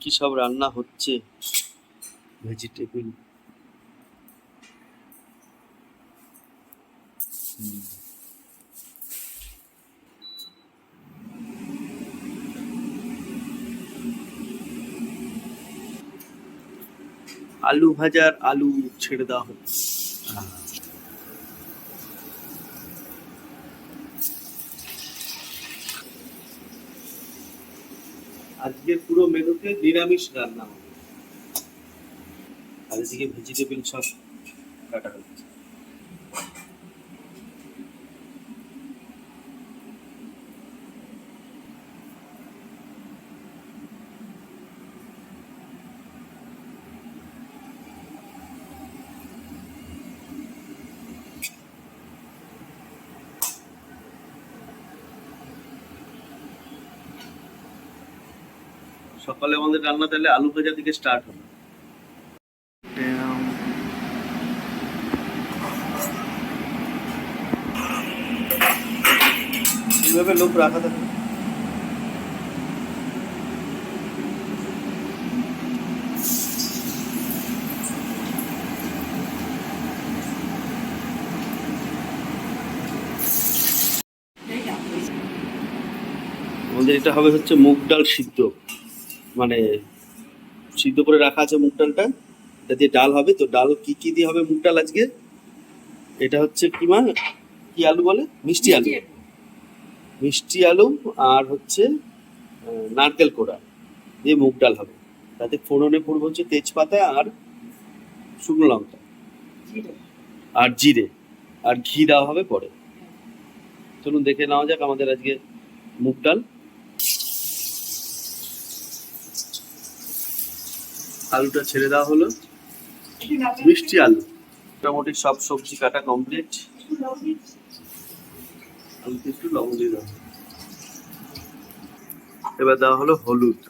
কি সব রান্না হচ্ছে? ভেজিটেবল আলু ভাজার আলু ছেড়ে দেওয়া হচ্ছে। আজকের পুরো মেনুতে নিরামিষ রান্না হবে। আজকে ভেজিটেবল সব কাটা হচ্ছে। সকালে আমাদের রান্না তাহলে আলু ভাজা থেকে স্টার্ট হবে। এইভাবে লোক রাখা থাকে। আমাদের এটা হবে হচ্ছে মুগ ডাল সিদ্ধ। মানে সিদ্ধ করে রাখা আছে মুগ ডালটা। এটা দিয়ে ডাল হবে। তো ডাল কি কি দিয়ে হবে মুগ ডাল আজকে? এটা হচ্ছে কি মা? কি আলু বলে? মিষ্টি আলু। মিষ্টি আলু। আর হচ্ছে নারকেল কোড়া দিয়ে মুগ ডাল হবে। তাতে ফোড়নে পড়বে হচ্ছে তেজপাতা আর শুকনো লঙ্কা। আর জিরে। আর ঘি দেওয়া হবে পরে। চলুন দেখে নেওয়া যাক আমাদের আজকে মুগ ডাল। আলুটা ছেড়ে দেওয়া হলো। মিষ্টি আলু। মোটামুটি সব সবজি কাটা কমপ্লিট আলুতে একটু লবণ দিয়ে দেওয়া এবার দেওয়া হলো হলুদ।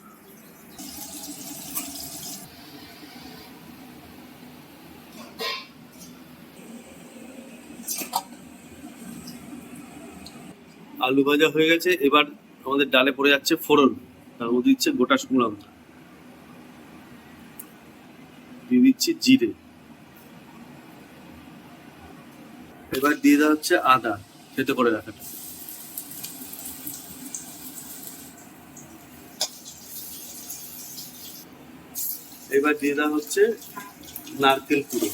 আলু ভাজা হয়ে গেছে। এবার আমাদের ডালে পড়ে যাচ্ছে ফোড়ন। তার মধ্যে দিচ্ছে গোটা শুকনো লঙ্কা। দিয়ে দিচ্ছি জিরে। এবার দিয়ে দেওয়া হচ্ছে আদা থেতো করে রাখাটা। এবার দিয়ে দেওয়া হচ্ছে নারকেল কুড়ো।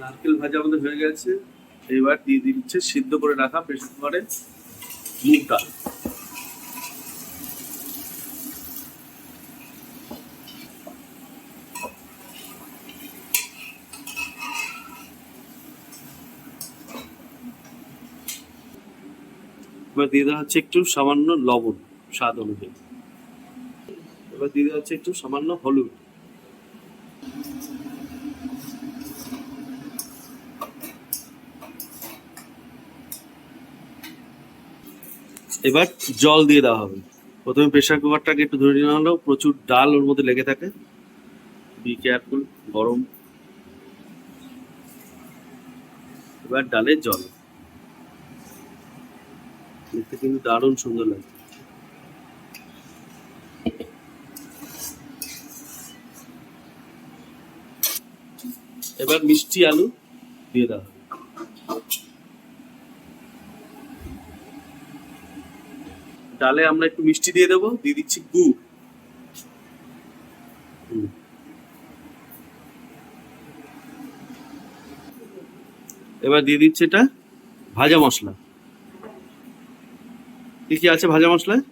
নারকেল ভাজা আমাদের হয়ে গেছে। এবার দিয়ে দিচ্ছে, সিদ্ধ করে রাখা প্রেসার কুকারে মুগ ডাল। এবার দিয়ে দেওয়া হচ্ছে একটু সামান্য লবণ, স্বাদ অনুযায়ী। এবার দিয়ে দেওয়া হচ্ছে একটু সামান্য হলুদ। এবার জল দিয়ে দেওয়া হবে। প্রথমে প্রেশার কুকারটাকে একটু ধরে নেওয়া হলো প্রচুর ডাল ওর মধ্যে লেগে থাকে। বি কেয়ারফুল গরম। এবার ডালে জল। দেখতে কিন্তু দারুণ সুন্দর লাগে এবার মিষ্টি আলু দিয়ে দেওয়া ডালে আমরা একটু মিষ্টি দিয়ে দেবো, দিয়ে দিচ্ছি গুড়। এবার দিয়ে দিচ্ছে এটা ভাজা মশলা। কি কি আছে ভাজা মশলায়?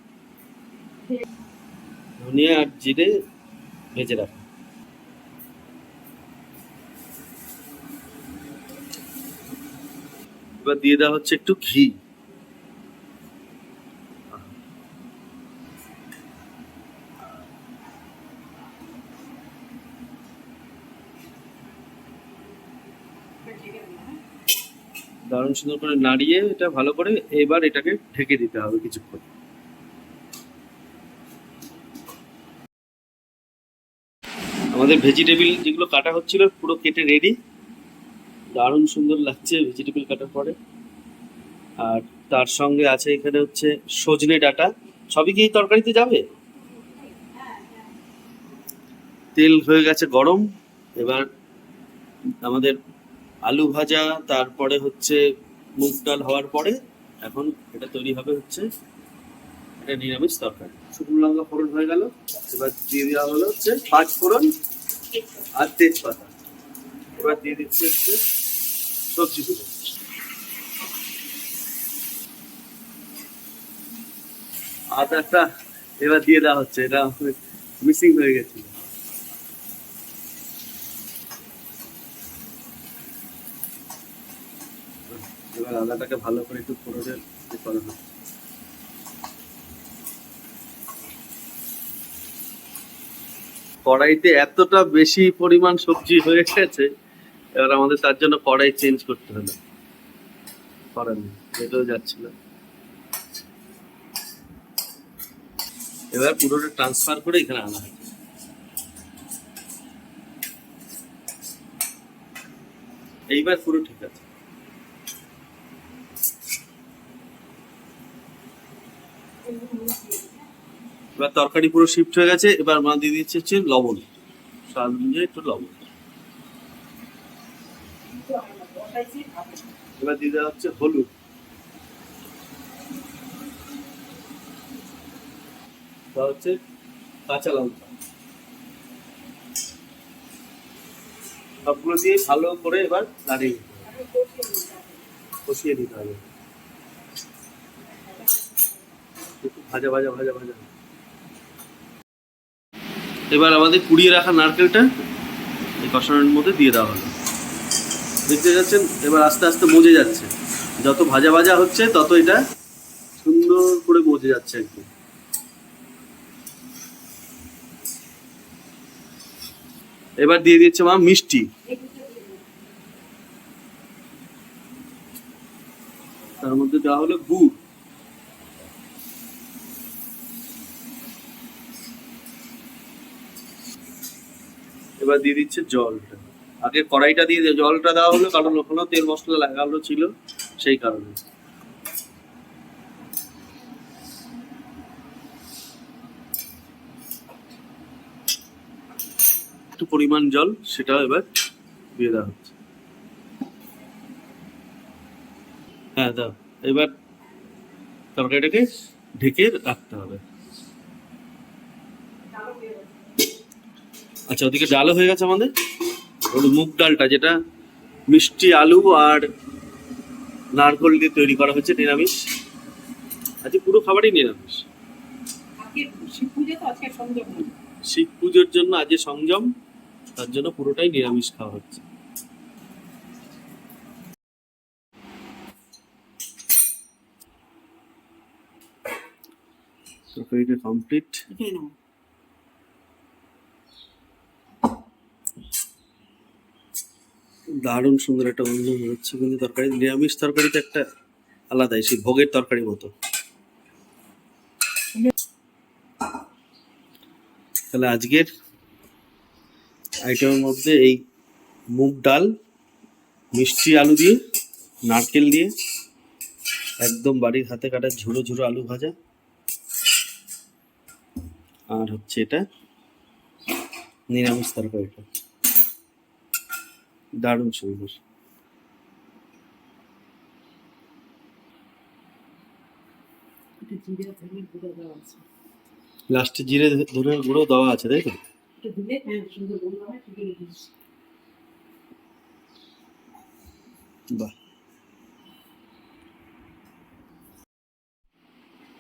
ধনিয়া আর জিরে ভেজে রাখা। এবার দিয়ে দেওয়া হচ্ছে একটু ঘি। দারুণ সুন্দর করে নাড়িয়ে এটা ভালো করে এবার এটাকে ঢেকে দিতে হবে কিছুক্ষণ। আমাদের ভেজিটেবিল যেগুলো কাটা হচ্ছিল পুরো কেটে রেডি দারুণ সুন্দর লাগছে ভেজিটেবিল কাটার পরে। আর তার সঙ্গে আছে এখানে হচ্ছে সজনে ডাটা। সবই কি তরকারিতে যাবে? তেল হয়ে গেছে গরম। এবার আমাদের আলু ভাজা, তারপরে হচ্ছে মুগ ডাল হওয়ার পরে এখন এটা তৈরি হবে হচ্ছে এটা নিরামিষ তরকারি। শুকনো লঙ্কা ফোড়ন হয়ে গেল, এবার দিয়ে দেওয়া হলো হচ্ছে পাঁচ ফোড়ন আর তেজপাতা। এবার দিয়ে দিচ্ছে হচ্ছে সবজিগুলো আদাটা এবার দিয়ে দেওয়া হচ্ছে, এটা মিসিং হয়ে গেছিল। এবার আদাটাকে ভালো করে একটু ফোড়নের করা কড়াইতে এতটা বেশি পরিমাণ সবজি হয়ে গেছে, এবার আমাদের তার জন্য কড়াই চেঞ্জ করতে হলো করার এটাও যাচ্ছিল এবার পুরোটা ট্রান্সফার করে এখানে আনা হয় এইবার পুরো ঠিক আছে। এবার তরকারি পুরো শিফট হয়ে গেছে, এবার মা দিয়ে দিচ্ছে হচ্ছে লবণ। স্বাদ অনুযায়ী একটু লবণ। এবার দিয়ে দেওয়া হচ্ছে হলুদ। হচ্ছে কাঁচা লঙ্কা। সবগুলো দিয়ে ভালো করে এবার দিতে কষিয়ে দিতে হবে। একটু ভাজা ভাজা ভাজা ভাজা। এবার আমাদের কুড়িয়ে রাখা নারকেলটা এই কষানোর মধ্যে দিয়ে দেওয়া হলো। দেখতে যাচ্ছেন এবার আস্তে আস্তে মজে যাচ্ছে। যত ভাজা ভাজা হচ্ছে, তত এটা সুন্দর করে মজে যাচ্ছে একদম। এবার দিয়ে দিচ্ছে মা মিষ্টি। তার মধ্যে দেওয়া হলো গুড়। এবার দিয়ে দিচ্ছে জলটা। আগে কড়াইটা দিয়ে জলটা দেওয়া হলো, কারণ ওখানেও তেল মশলা লাগানো ছিল সেই কারণে। একটু পরিমাণ জল সেটাও এবার দিয়ে দেওয়া হচ্ছে। হ্যাঁ দাও। এবার তরকারিটাকে ঢেকে রাখতে হবে। আচ্ছা ওদিকে ডালও হয়ে গেছে আমাদের। ওর মুগ ডালটা যেটা মিষ্টি আলু আর নারকল দিয়ে তৈরি করা হচ্ছে নিরামিষ। আজকে পুরো খাবারই নিরামিষ। শিব পুজোর জন্য আজকে সংযম তার জন্য পুরোটাই নিরামিষ খাওয়া হচ্ছে। তরকারিটা কমপ্লিট এখানে নাও দারুণ সুন্দর একটা গন্ধ হচ্ছে, কিন্তু তরকারি, নিরামিষ তরকারিতে একটা আলাদাই, সেই ভোগের তরকারি মতো। তাহলে আজকের আইটেমের মধ্যে এই মুগ ডাল, মিষ্টি আলু দিয়ে, নারকেল দিয়ে, একদম বাড়ির হাতে কাটা ঝুড়ো ঝুড়ো আলু ভাজা। আর হচ্ছে এটা নিরামিষ তরকারিটা। দারুণ সুন্দর। লাস্টে জিরে ধরে গুঁড়ো দেওয়া আছে। তাই তো? হ্যাঁ বাহ।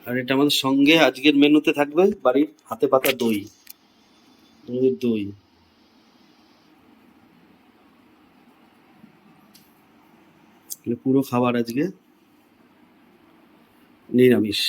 আর এটা আমাদের সঙ্গে আজকের মেনুতে থাকবে বাড়ির হাতে পাতা দই। দই। তাহলে পুরো খাবার আজকে নিরামিষ।